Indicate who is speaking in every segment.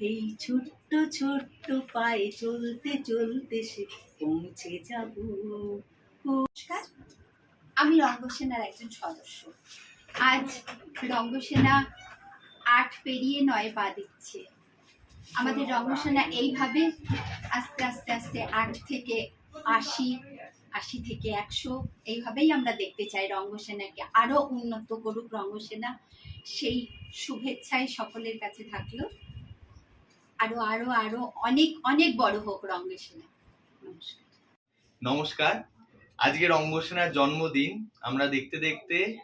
Speaker 1: এই ছোট্ট ছোট্ট পায়ে চলতে চলতে সে পৌঁছে যাব।
Speaker 2: নমস্কার। আমি রঙ্গসেনার একজন সদস্য। আজ রঙ্গসেনা আট পেরিয়ে নয় পা দিচ্ছে। আমাদের রঙ্গসেনা এইভাবে আস্তে আস্তে আস্তে আট থেকে আশি আশি থেকে একশো এইভাবেই আমরা দেখতে চাই রঙ্গসেনাকে। আরও উন্নত করুক রঙ্গসেনা। সেই শুভেচ্ছাই সকলের কাছে থাকল। আরও আরও আরও অনেক অনেক বড় হোক রঙ্গসেনা নমস্কার।
Speaker 3: নমস্কার। আজকে রঙ্গসেনার জন্মদিন, আমরা দেখতে দেখতে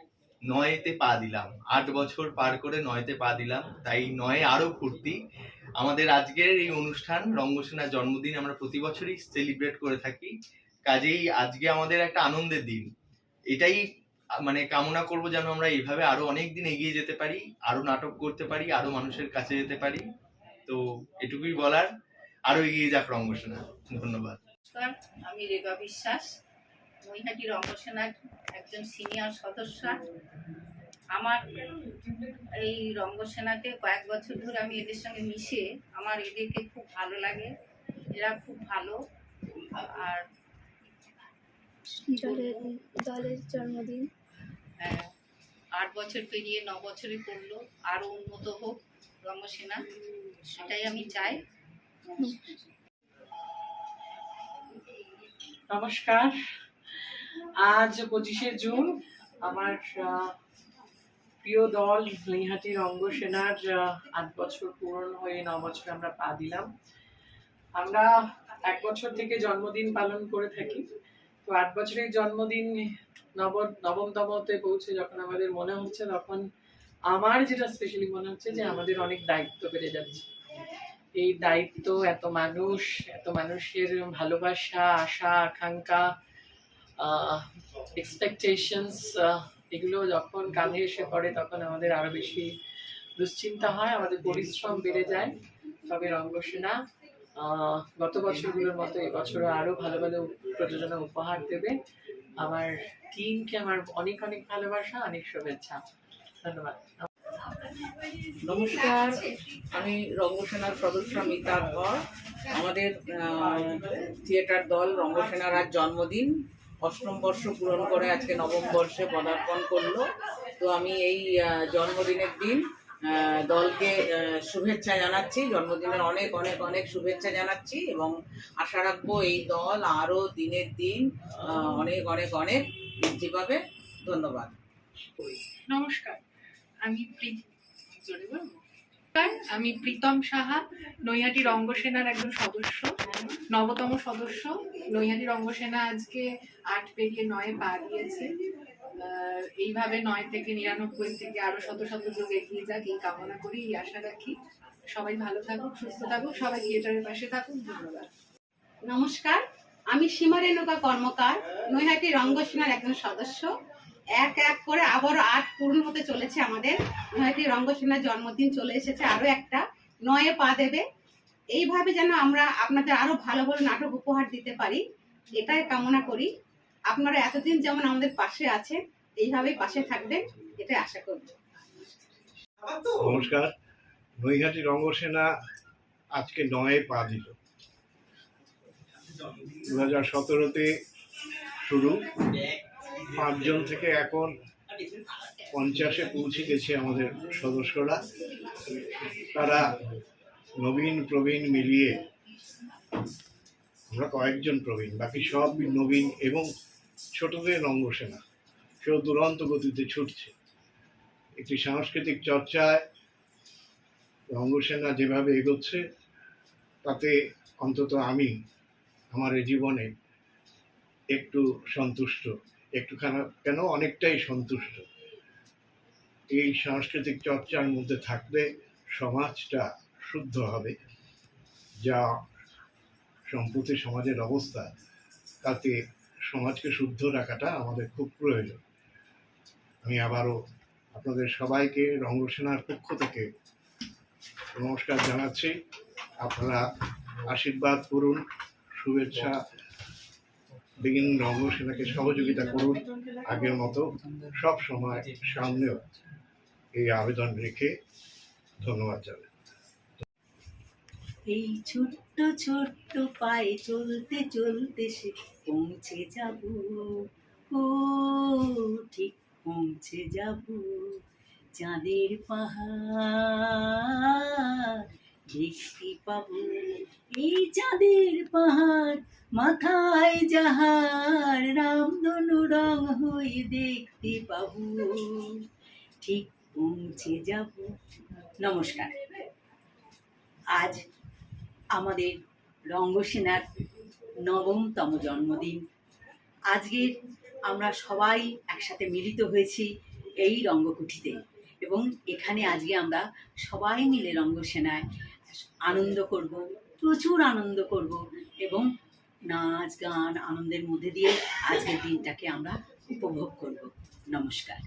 Speaker 3: নয়েতে পা দিলাম। আট বছর পার করে নয়তে পা দিলাম। তাই নয়ে আরও ফুর্তি। আমাদের আজকের এই অনুষ্ঠান রঙ্গসেনার জন্মদিন, আমরা প্রতি বছরই সেলিব্রেট করে থাকি। কাজেই আজকে আমাদের একটা আনন্দের দিন। এটাই মানে কামনা করব যেন আমরা এইভাবে আরও অনেক দিন এগিয়ে যেতে পারি, আরও নাটক করতে পারি, আরও মানুষের কাছে যেতে পারি। তো এটুকুই বলার। আরও এগিয়ে যাক রঙ্গসেনা ধন্যবাদ।
Speaker 4: নমস্কার আমি রেবা বিশ্বাস মহিহাটি রঙ্গসেনার একজন সিনিয়র সদস্য। আমার এই রঙ্গসেনাতে কয়েক বছর ধরে আমি এদের সঙ্গে মিশে আমার এদেরকে খুব ভালো লাগে। এরা খুব ভালো। আর
Speaker 5: দলের দলের জন্মদিন।
Speaker 4: হ্যাঁ, আট বছর পেরিয়ে ন বছরে পড়ল। আরও উন্নত হোক। রঙ্গসেনা সেটাই আমি চাই।
Speaker 6: নমস্কার। আজ পঁচিশে জুন, আমার প্রিয় দল নৈহাটি রঙ্গসেনার আট বছর পূরণ হয়ে ন বছর আমরা পা দিলাম। আমরা এক বছর থেকে জন্মদিন পালন করে থাকি। তো আট বছরের জন্মদিন নব, নবমতমতে পৌঁছে যখন আমাদের মনে হচ্ছে, তখন আমার যেটা স্পেশালি মনে হচ্ছে যে আমাদের অনেক দায়িত্ব বেড়ে যাচ্ছে। এই দায়িত্ব, এত মানুষ, এত মানুষের ভালোবাসা, আশা, আকাঙ্ক্ষা এক্সপেকটেশনস এগুলো যখন কাঁধে এসে পড়ে তখন আমাদের আরও বেশি দুশ্চিন্তা হয়, আমাদের পরিশ্রম বেড়ে যায়। তবে রঙ্গসেনা গত বছরগুলোর মতো এবছরও আরও ভালো ভালো প্রযোজনা উপহার দেবে। আমার টিমকে আমার অনেক অনেক ভালোবাসা, অনেক শুভেচ্ছা। ধন্যবাদ।
Speaker 7: নমস্কার আমি রঙ্গসেনার সদস্য মিতা ধর আমাদের থিয়েটার দল রঙ্গসেনার আজ জন্মদিন। অষ্টম বর্ষ পূরণ করে আজকে নবম বর্ষে পদার্পণ করল। তো আমি এই জন্মদিনের দিন দলকে শুভেচ্ছা জানাচ্ছি। জন্মদিনের অনেক অনেক অনেক শুভেচ্ছা জানাচ্ছি এবং আশা রাখব এই দল আরও দিনের দিন অনেক অনেক অনেক বৃদ্ধি পাবে। ধন্যবাদ।
Speaker 8: নমস্কার। আমি? নমস্কার, আমি প্রীতম সাহা নৈহাটি রঙ্গসেনার একজন সদস্য নবতম সদস্য। নৈহাটি রঙ্গসেনা আজকে আট পেরিয়ে নয়ে পা দিয়েছে। এইভাবে নয় থেকে নিরানব্বই থেকে আরও শত শত যুগ এগিয়ে যাক এই কামনা করি এই আশা রাখি। সবাই ভালো থাকুক সুস্থ থাকুক সবাই থিয়েটারের পাশে থাকুক ধন্যবাদ।
Speaker 9: নমস্কার আমি সীমা রেণুকা কর্মকার নৈহাটি রঙ্গসেনার একজন সদস্য। এক এক করে আবারও আট পূরণ হতে চলেছে আমাদের। নৈহাটি রঙ্গসেনার জন্মদিন চলে এসেছে আরও একটা। নয়ে পা দেবে। এইভাবে যেন আমরা আপনাদের আরও ভালো ভালো নাটক উপহার দিতে পারি। এটাই কামনা করি। আপনারা এতদিন যেমন আমাদের পাশে আছেন, এইভাবেই পাশে থাকবেন, এটাই আশা করব।
Speaker 10: নমস্কার। নৈহাটি রঙ্গসেনা আজকে নয়ে পা দিল। দু হাজার সতেরোতে শুরু। পাঁচজন থেকে এখন পঞ্চাশে পৌঁছে গেছে আমাদের সদস্যরা। তারা নবীন, প্রবীণ মিলিয়ে আমরা কয়েকজন প্রবীণ, বাকি সব নবীন এবং ছোটদের রঙ্গসেনা। কেউ দুরন্ত গতিতে ছুটছে। একটি সাংস্কৃতিক চর্চায় রঙ্গসেনা যেভাবে এগোচ্ছে, তাতে অন্তত আমি আমার এই জীবনে একটু সন্তুষ্ট। একটুখানা কেন অনেকটাই সন্তুষ্ট। এই সাংস্কৃতিক চর্চার মধ্যে থাকলে সমাজটা শুদ্ধ হবে, যা সম্প্রতি সমাজের অবস্থা, তাতে সমাজকে শুদ্ধ রাখাটা আমাদের খুব প্রয়োজন। আমি আবারও আপনাদের সবাইকে রঙ্গসেনার পক্ষ থেকে নমস্কার জানাচ্ছি। আপনারা আশীর্বাদ করুন, শুভেচ্ছা দিন রঙ্গসেনাকে সহযোগিতা করুন আগের মতো সব সময় সামনেও এই আবেদন রেখে ধন্যবাদ জানাই।
Speaker 1: এই ছোট্ট ছোট্ট পায়ে চলতে চলতে সে পৌঁছে যাব। ও, ঠিক পৌঁছে যাব। চাঁদের পাহাড় দেখতে পাবো। এই চাঁদের পাহাড়, মাথায় যাহার রামধনু রং হয়ে দেখতে পাবো। ঠিক পৌঁছে যাব। নমস্কার। আজ আমাদের রঙ্গসেনার নবমতম জন্মদিন। আজকের আমরা সবাই একসাথে মিলিত হয়েছি এই রঙ্গকুঠিতে। এবং এখানে আজকে আমরা সবাই মিলে রঙ্গসেনায় আনন্দ করব, প্রচুর আনন্দ করব এবং নাচ, গান আনন্দের মধ্যে দিয়ে আজকের দিনটাকে আমরা উপভোগ করব। নমস্কার।